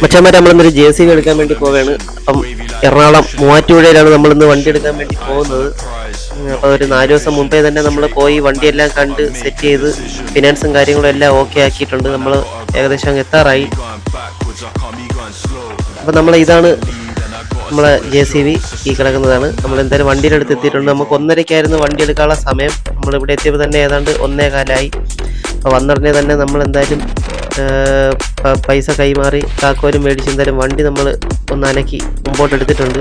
മച്ചന്മാരെ നമ്മളിന്നൊരു J C B എടുക്കാൻ വേണ്ടി പോവുകയാണ്. അപ്പം എറണാകുളം മൂവാറ്റുപുഴയിലാണ് നമ്മളിന്ന് വണ്ടി എടുക്കാൻ വേണ്ടി പോകുന്നത്. അപ്പോൾ ഒരു നാല് ദിവസം മുമ്പേ തന്നെ നമ്മൾ പോയി വണ്ടിയെല്ലാം കണ്ട് സെറ്റ് ചെയ്ത് ഫിനാൻസും കാര്യങ്ങളും എല്ലാം ഓക്കെ ആക്കിയിട്ടുണ്ട്. നമ്മൾ ഏകദേശം അങ്ങ് എത്താറായി. അപ്പം നമ്മൾ ഇതാണ് നമ്മളെ ജെ സി ബി ഈ കിടക്കുന്നതാണ്. നമ്മൾ എന്തായാലും വണ്ടിയിലെടുത്ത് എത്തിയിട്ടുണ്ട്. നമുക്ക് ഒന്നരയ്ക്കായിരുന്നു വണ്ടി എടുക്കാനുള്ള സമയം. നമ്മൾ ഇവിടെ എത്തിയപ്പോൾ തന്നെ ഏതാണ്ട് ഒന്നേ കാലായി അപ്പോൾ വന്നിടനെ തന്നെ നമ്മൾ എന്തായാലും പൈസ കൈമാറി താക്കോലും മേടിച്ച് എന്തായാലും വണ്ടി നമ്മൾ ഒന്ന് അനക്കി മുമ്പോട്ട് എടുത്തിട്ടുണ്ട്.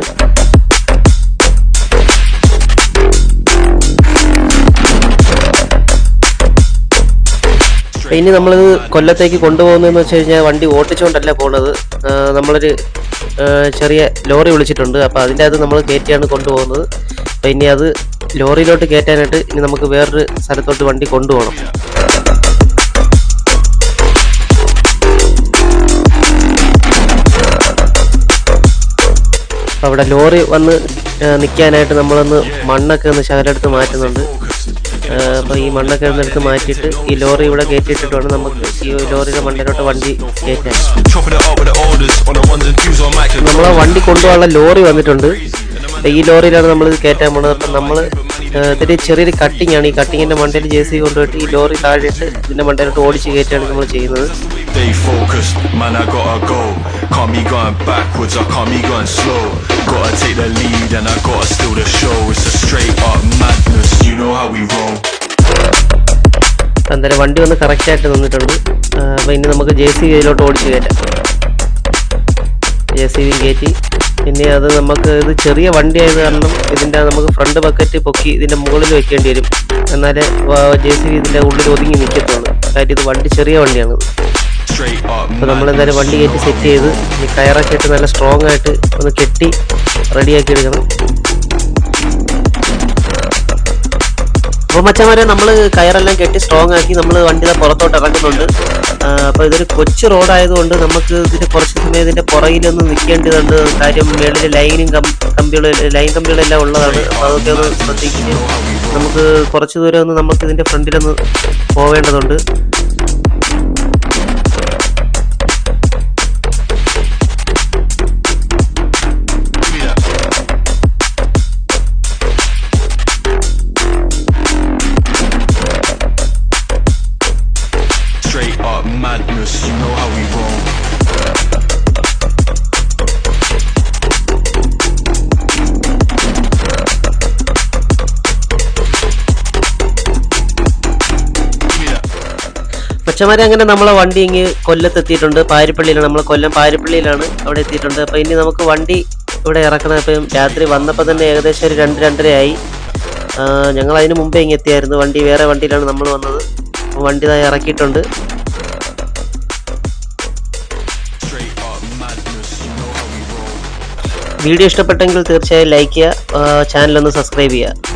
ഇനി നമ്മൾ കൊല്ലത്തേക്ക് കൊണ്ടുപോകുന്നതെന്ന് വെച്ച് കഴിഞ്ഞാൽ വണ്ടി ഓട്ടിച്ചുകൊണ്ടല്ല പോണത്. നമ്മളൊരു ചെറിയ ലോറി വിളിച്ചിട്ടുണ്ട്. അപ്പോൾ അതിന്റെ അത് നമ്മൾ കയറ്റിയാണ് കൊണ്ടുപോകുന്നത്. അപ്പോൾ ഇനി അത് ലോറിയിലോട്ട് കയറ്റാനായിട്ട് ഇനി നമുക്ക് വേറൊരു സ്ഥലത്തോട്ട് വണ്ടി കൊണ്ടുപോകണം. അപ്പോൾ അവിടെ ലോറി വന്ന് നിൽക്കാനായിട്ട് നമ്മളൊന്ന് മണ്ണൊക്കെ ഒന്ന് ശകലെടുത്ത് മാറ്റുന്നുണ്ട്. അപ്പോൾ ഈ മണ്ണൊക്കെ ഒന്നെടുത്ത് മാറ്റിയിട്ട് ഈ ലോറി ഇവിടെ കയറ്റിയിട്ടിട്ട് വേണം നമുക്ക് ഈ ലോറിയുടെ മണ്ണിലോട്ട് വണ്ടി കയറ്റാൻ. നമ്മളെ വണ്ടി കൊണ്ടുപോകാനുള്ള ലോറി വന്നിട്ടുണ്ട്. ഈ ലോറിയിലാണ് നമ്മൾ കയറ്റാൻ പോണത് അപ്പം നമ്മൾ ഇതിന്റെ ചെറിയൊരു കട്ടിങ്ങാണ് ഈ കട്ടിങ്ങിന്റെ മണ്ടയിൽ ജെ സി കൊണ്ടുപോയിട്ട് ഈ ലോറി താഴെയിട്ട് ഇതിന്റെ മണ്ടയിലോട്ട് ഓടിച്ച് കയറ്റാണ് നമ്മൾ ചെയ്യുന്നത്. Stay focused, man. I gotta go. Can't be going backwards, I can't be going slow. Gotta take the lead and I gotta steal the show. It's a straight up madness, you know how we roll. അന്നേരം വണ്ടി വന്ന് കറക്റ്റായിട്ട് നിന്നിട്ടുള്ളൂ നിന്നിട്ടുണ്ട് ആ, അപ്പൊ ഇനി നമുക്ക് J C ഇതിലോട്ട് ഓടിച്ച് കയറ്റാം ജെ സി വി കയറ്റി പിന്നെ അത് നമുക്ക് ഇത് ചെറിയ വണ്ടി ആയത് കാരണം ഇതിന്റെ നമുക്ക് ഫ്രണ്ട് ബക്കറ്റ് പൊക്കി ഇതിന്റെ മുകളിൽ വെക്കേണ്ടി വരും എന്നാലേ ജെ സി ബി ഇതിന്റെ ഉള്ളിൽ ഒതുങ്ങി നിൽക്കത്തുള്ളൂ കാര്യം ഇത് വണ്ടി ചെറിയ വണ്ടിയാണ് അപ്പോൾ നമ്മളെന്തായാലും വണ്ടി കയറ്റി സെറ്റ് ചെയ്ത് ഈ കയറൊക്കെ ഇട്ട് നല്ല സ്ട്രോങ് ആയിട്ട് ഒന്ന് കെട്ടി റെഡിയാക്കി എടുക്കണം. അപ്പോൾ മച്ചന്മാരെ നമ്മൾ കയറെല്ലാം കെട്ടി സ്ട്രോങ് ആക്കി നമ്മൾ വണ്ടിയുടെ പുറത്തോട്ട് ഇറങ്ങുന്നുണ്ട്. അപ്പോൾ ഇതൊരു കൊച്ചു റോഡായതുകൊണ്ട് നമുക്ക് ഇതിന്റെ കുറച്ച് സമയം ഇതിന്റെ പുറകിലൊന്ന് നിൽക്കേണ്ടതുണ്ട് കാര്യം മേളിൽ ലൈനും കമ്പികളും ലൈൻ കമ്പികളെല്ലാം ഉള്ളതാണ്. അപ്പോൾ അതൊക്കെ ഒന്ന് ശ്രദ്ധിക്കുക നമുക്ക് കുറച്ച് ദൂരം ഒന്ന് നമുക്ക് ഇതിന്റെ ഫ്രണ്ടിലൊന്ന് പോവേണ്ടതുണ്ട്. Straight up madness, you know how we roll. കൊച്ചമാരെ അങ്ങനെ നമ്മളെ വണ്ടി ഇങ്ങ് കൊല്ലത്ത് എത്തിയിട്ടുണ്ട് പാരിപ്പള്ളിയിലാണ്. നമ്മൾ കൊല്ലം പാരിപ്പള്ളിയിലാണ് അവിടെ എത്തിയിട്ടുണ്ട്. അപ്പോൾ ഇനി നമുക്ക് വണ്ടി ഇവിടെ ഇറക്കണം. അപ്പം രാത്രി വന്നപ്പോൾ തന്നെ ഏകദേശം ഒരു രണ്ട് രണ്ടരയായി. ഞങ്ങൾ അതിന് മുമ്പേ ഇങ്ങ് എത്തിയായിരുന്നു. വണ്ടി വേറെ വണ്ടിയിലാണ് നമ്മൾ വന്നത്. വണ്ടി ഇറക്കിയിട്ടുണ്ട്. വീഡിയോ ഇഷ്ടപ്പെട്ടെങ്കിൽ തീർച്ചയായും ലൈക്ക് ചെയ്യുക ചാനലൊന്ന് സബ്സ്ക്രൈബ് ചെയ്യുക